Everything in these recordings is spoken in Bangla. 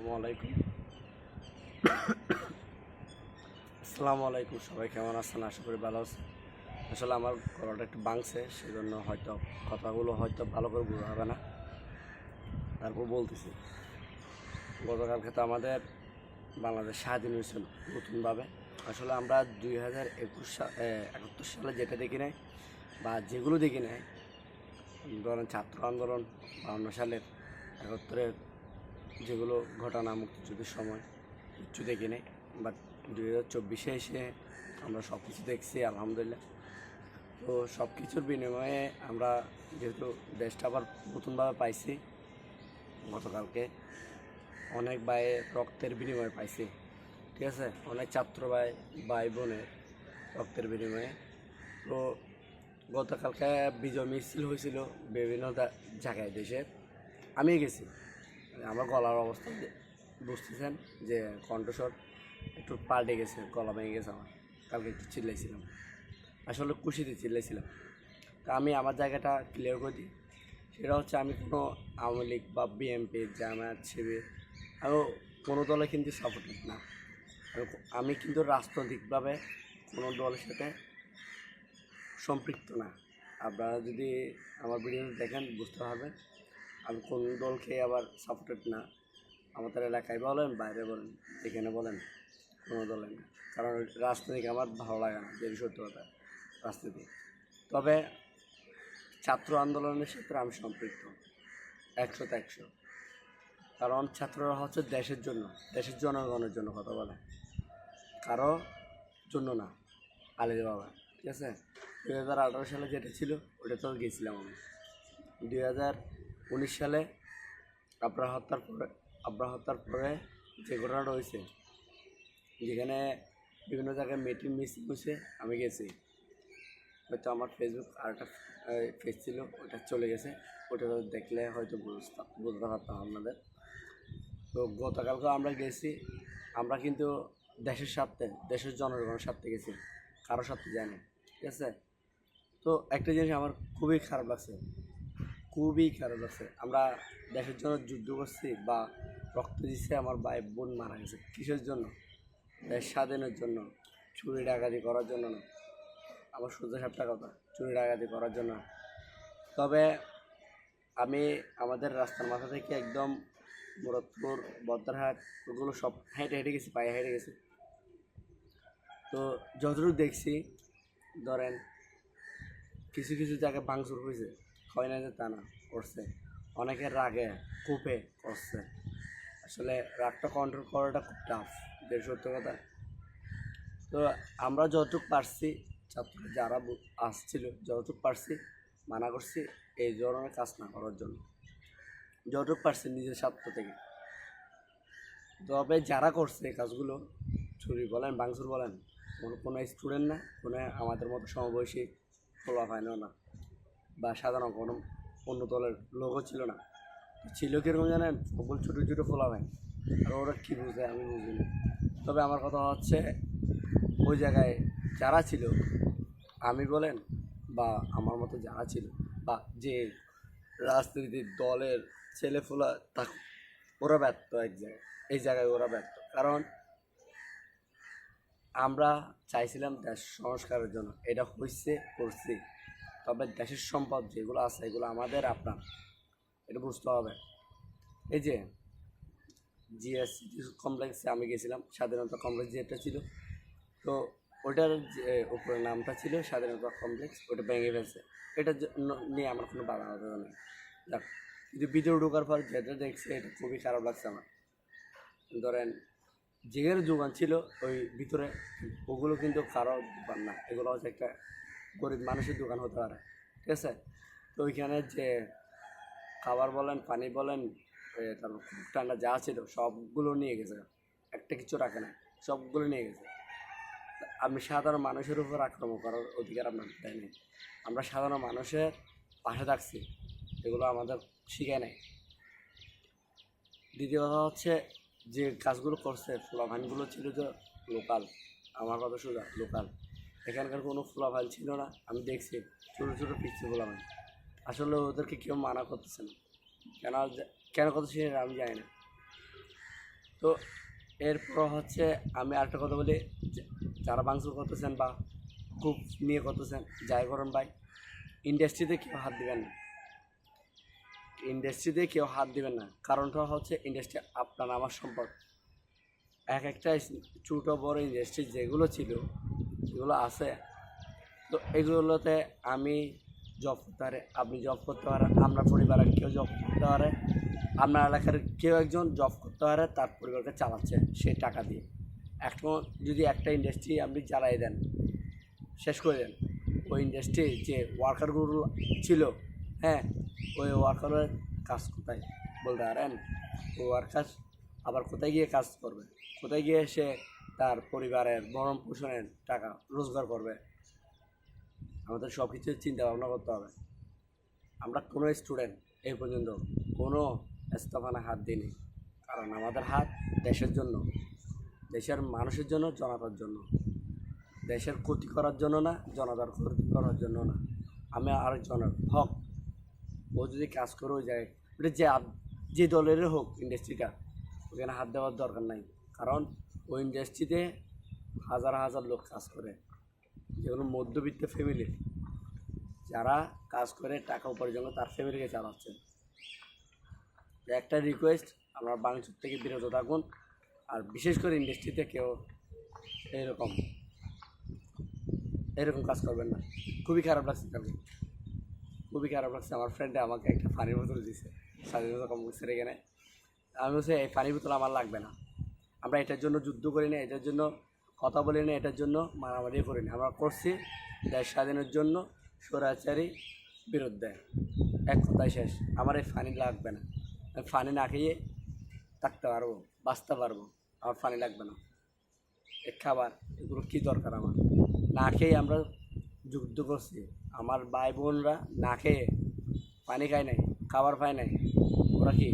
আসসালামু আলাইকুম। আলাইকুম, সবাই কেমন আছেন? আশা করি ভালো আছেন। আসলে আমার গলাটা একটু বাংছে সেজন্য হয়তো কথাগুলো হয়তো ভালো করে বোঝা হবে না। তারপর বলতেছি, গতকালকে তো আমাদের বাংলাদেশ স্বাধীন হয়েছিল নতুনভাবে। আসলে আমরা দুই হাজার একুশ সাল একাত্তর সালে যেটা দেখি নাই, বা যেগুলো দেখি নাই, ধরেন ছাত্র আন্দোলন বাউন্ন সালের একাত্তরের যেগুলো ঘটনা মুক্তিযুদ্ধের সময় কিচ্ছু দেখি নাই বাট দুই হাজার চব্বিশে এসে আমরা সব কিছু দেখছি, আলহামদুলিল্লাহ। তো সব কিছুর বিনিময়ে আমরা যেহেতু দেশটা আবার নতুনভাবে পাইছি, গতকালকে অনেক ভাইয়ের রক্তের বিনিময়ে পাইছি, ঠিক আছে? অনেক ছাত্র ভাই ভাই বোনের রক্তের বিনিময়ে। তো গতকালকে বিজয় মিছিল হয়েছিল বিভিন্ন জায়গায় দেশের। আমি গেছি। আমার গলার অবস্থা বুঝতেছেন যে কণ্ঠস্বর একটু পাল্টে গেছে, গলা ভেঙে গেছে আমার। কালকে একটু চিল্লাইছিলাম। আসলে খুশিতে চিল্লাইছিলাম। তা আমি আমার জায়গাটা ক্লিয়ার করে দিই। সেটা হচ্ছে আমি কোনো আওয়ামী লীগ বা বিএনপি জামায়াত শিবির আমি কোনো দলে কিন্তু সাপোর্টেড না। আমি- আমি কিন্তু রাজনৈতিকভাবে কোনো দলের সাথে সম্পৃক্ত না। আপনারা যদি আমার ভিডিও দেখেন, বুঝতে পারবেন। আমি কোন দলকে আবার সাপোর্টেড না? আমাদের এলাকায় বলেন, বাইরে বলেন, এখানে বলেন, কোনো দলে না। কারণ রাজনীতি আমার ভালো লাগে না যে সত্য কথা রাজনীতি তবে ছাত্র আন্দোলনের সাথে আমি সম্পৃক্ত একশোতে একশো। কারণ ছাত্ররা হচ্ছে দেশের জন্য, দেশের জনগণের জন্য কথা বলে। কারও জন্য না আলিদা বাবা, ঠিক আছে? দুই হাজার সালে যেটা ছিল, ওটা তো গেছিলাম আমি। দুই হাজার উনিশ সালে আব্রা হত্যার পরে, আব্রা হত্যার পরে যে ঘটনাটা হয়েছে, যেখানে বিভিন্ন জায়গায় মিটিং মিসিং হয়েছে, আমি গেছি। হয়তো আমার ফেসবুক আর একটা পেজ ছিল, ওটা চলে গেছে। ওটা দেখলে হয়তো বুঝতে পারতাম আপনাদের। তো গতকালকে আমরা গেছি, আমরা কিন্তু দেশের স্বার্থে, দেশের জনগণের স্বার্থে গেছি। কারোর স্বার্থে যায়নি ঠিক আছে? তো একটা জিনিস আমার খুবই খারাপ লাগছে খুবই খারাপ লাগছে আমরা দেশের জন্য যুদ্ধ করছি বা রক্ত দিচ্ছে আমার ভাই বোন মারা গেছে। কিসের জন্য? দেশ স্বাধীনের জন্য, চুরি ডাকাতি করার জন্য না। আমার সূর্য সাতটা কথা, চুরি ডাকাতি করার জন্য তবে আমি আমাদের রাস্তার মাথা থেকে একদম মুরাদপুর, বদ্রাহাট, ওগুলো সব হেঁটে হেঁটে গেছি, পায়ে হেঁটে গেছি। তো যতটুকু দেখছি, ধরেন কিছু কিছু জায়গায় ভাঙচুর হয়েছে। হয় না যে তা না, করছে। অনেকের রাগে কূপে করছে। আসলে রাগটা কন্ট্রোল করাটা খুব টাফ যে সত্য কথা। তো আমরা যতটুকু পারছি, ছাত্র যারা আসছিল, যতটুকু পারছি মানা করছি, এই ধরনের কাজ না করার জন্য। যতটুকু পারছি নিজের স্বার্থ থেকে। তবে যারা করছে এই কাজগুলো চুরি বলেন বাংসুর বলেন, কোনো স্টুডেন্ট না, কোনো আমাদের মতো সমবয়সী পায়না না বা সাধারণ কোনো অন্য দলের লোকও ছিল না। ছিল কীরকম জানেন? সকল ছোটো ছোটো হয় আর ওরা কী বুঝে আমি বুঝি না। তবে আমার কথা হচ্ছে, ওই জায়গায় যারা ছিল, আমি বলেন বা আমার মতো যারা ছিল বা যে রাজনীতির দলের ছেলেফোলা, তা ওরা ব্যর্থ এক জায়গায়। এই জায়গায় ওরা ব্যর্থ। কারণ আমরা চাইছিলাম দেশ সংস্কারের জন্য। এটা হয়েছে করছি। তবে দেশের সম্পদ যেগুলো আছে, এগুলো আমাদের, আপনার, এটা বুঝতে হবে। এই যে জিএস কমপ্লেক্সে আমি গেছিলাম, স্বাধীনতা কমপ্লেক্স যেটা ছিল, তো ওটার যে উপরে নামটা ছিল স্বাধীনতা কমপ্লেক্স, ওটা ভেঙে ফেলছে। এটা নিয়ে আমার কোনো বাধা বাধা নেই। দেখ কিন্তু ভিতরে ঢোকার পর যেটা দেখছে, এটা খুবই খারাপ লাগছে আমার। ধরেন যেখানে দোকান ছিল, ওই ভিতরে ওগুলো কিন্তু কারও দোকান না। এগুলো হচ্ছে একটা গরিব মানুষের দোকান হতে পারে, ঠিক আছে? তো ওইখানে যে খাবার বলেন, পানি বলেন তারপর ঠান্ডা যা ছিল সবগুলো নিয়ে গেছে। একটা কিছু রাখে না, সবগুলো নিয়ে গেছে। আমি সাধারণ মানুষের উপর আক্রমণ করার অধিকার আপনার দেয় নেই। আমরা সাধারণ মানুষের পাশে থাকছি, এগুলো আমাদের শিখায় নাই। দ্বিতীয় কথা হচ্ছে, যে কাজগুলো করছে, ফ্লাভানগুলো ছিল যে লোকাল, আমার কথা সোজা, লোকাল। এখানকার কোনো ফ্লাভান ছিল না। আমি দেখছি, ছোটো ছোটো পিচ্ছি ফ্লাভান আসলে ওদেরকে কেউ মানা করতেছে না। কেন কেন করতেছে সেটা আমি জানি না। তো এরপর হচ্ছে আমি আরেকটা কথা বলি যারা বাংসুর করতেছেন বা খুব নিয়ে করতেছেন, যাই করেন ভাই ইন্ডাস্ট্রিতে কেউ হাত দিবেন না। ইন্ডাস্ট্রিতে কেউ হাত দিবেন না। কারণটা হচ্ছে ইন্ডাস্ট্রি আপনার আমার সম্পদ। এক একটা ছোটো বড় ইন্ডাস্ট্রি যেগুলো ছিল যেগুলো আছে। তো এগুলোতে আমি জব করতে পারে, আপনি জব করতে পারেন, আপনার পরিবারের কেউ জব করতে পারে, আপনার এলাকার কেউ একজন জব করতে পারে, তার পরিবারকে চালাচ্ছে সেই টাকা দিয়ে। এখন যদি একটা ইন্ডাস্ট্রি আপনি জ্বালাই দেন, শেষ করে দেন, ওই ইন্ডাস্ট্রি যে ওয়ার্কারগুলো ছিল হ্যাঁ ওই ওয়ার্কারের কাজ কোথায় বলতে পারেন? ওই ওয়ার্কার আবার কোথায় গিয়ে কাজ করবে? কোথায় গিয়ে সে তার পরিবারের ভরণ পোষণের টাকা রোজগার করবে। আমাদের সব কিছু চিন্তা ভাবনা করতে হবে। আমরা কোনো স্টুডেন্ট এই পর্যন্ত কোনো স্থাপনা হাত দিইনি। কারণ আমাদের হাত দেশের জন্য, দেশের মানুষের জন্য, জনতার জন্য। দেশের ক্ষতি করার জন্য না, জনতার ক্ষতি করার জন্য না। আমি আরেকজনের হক। ও যদি কাজ করে জায়গায় ওটা যে যে দলেরই হোক ইন্ডাস্ট্রিটা ওখানে হাত দেওয়ার দরকার নাই। কারণ ওই ইন্ডাস্ট্রিতে হাজার হাজার লোক কাজ করে। যেগুলো মধ্যবিত্ত ফ্যামিলি যারা কাজ করে, টাকা উপার্জন তার ফ্যামিলিকে চালাচ্ছে তো একটা রিকোয়েস্ট আমরা বাংলাদেশ থেকে বিরত থাকুন, আর বিশেষ করে ইন্ডাস্ট্রিতে কেউ এরকম এরকম কাজ করবেন না। খুবই খারাপ লাগছে কালকে। খুবই খারাপ লাগছে। আমার ফ্রেন্ডে আমাকে একটা পানির বোতল দিছে। স্বাধীনতা কমপ্লেক্সের এখানে আমি বলছি, এই পানির বোতল আমার লাগবে না। আমরা এটার জন্য যুদ্ধ করি না, এটার জন্য কথা বলি না, এটার জন্য মারামারি করি না। আমরা করছি দেশ স্বাধীনের জন্য স্বৈরাচারী বিরুদ্ধে। এক কথায় শেষ। আমার এই ফানি লাগবে না। ফানি না খেয়ে থাকতে পারব, বাঁচতে পারব। আমার ফানি লাগবে না। এ খাবার, এগুলো কী দরকার আমার? না খেয়ে আমরা যুদ্ধ করছি। আমার ভাই বোনরা না খেয়ে পানি খায় নাই, খাবার পায় নাই। ওরা কি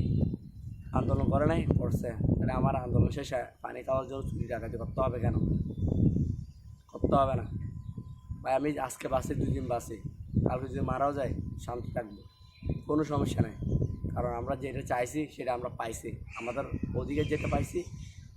আন্দোলন করে নাই, করছে। তাহলে আমার আন্দোলন শেষে পানি খাওয়ার জন্য চুরি ডাকাতি করতে হবে কেন? করতে হবে না। ভাই, আমি আজকে বাসি দুই দিন বাসি কালকে যদি মারাও যায়, শান্তি থাকব। কোনো সমস্যা নাই। কারণ আমরা যেটা চাইছি, সেটা আমরা পাইছি। আমাদের ওদিকে যেটা পাইছি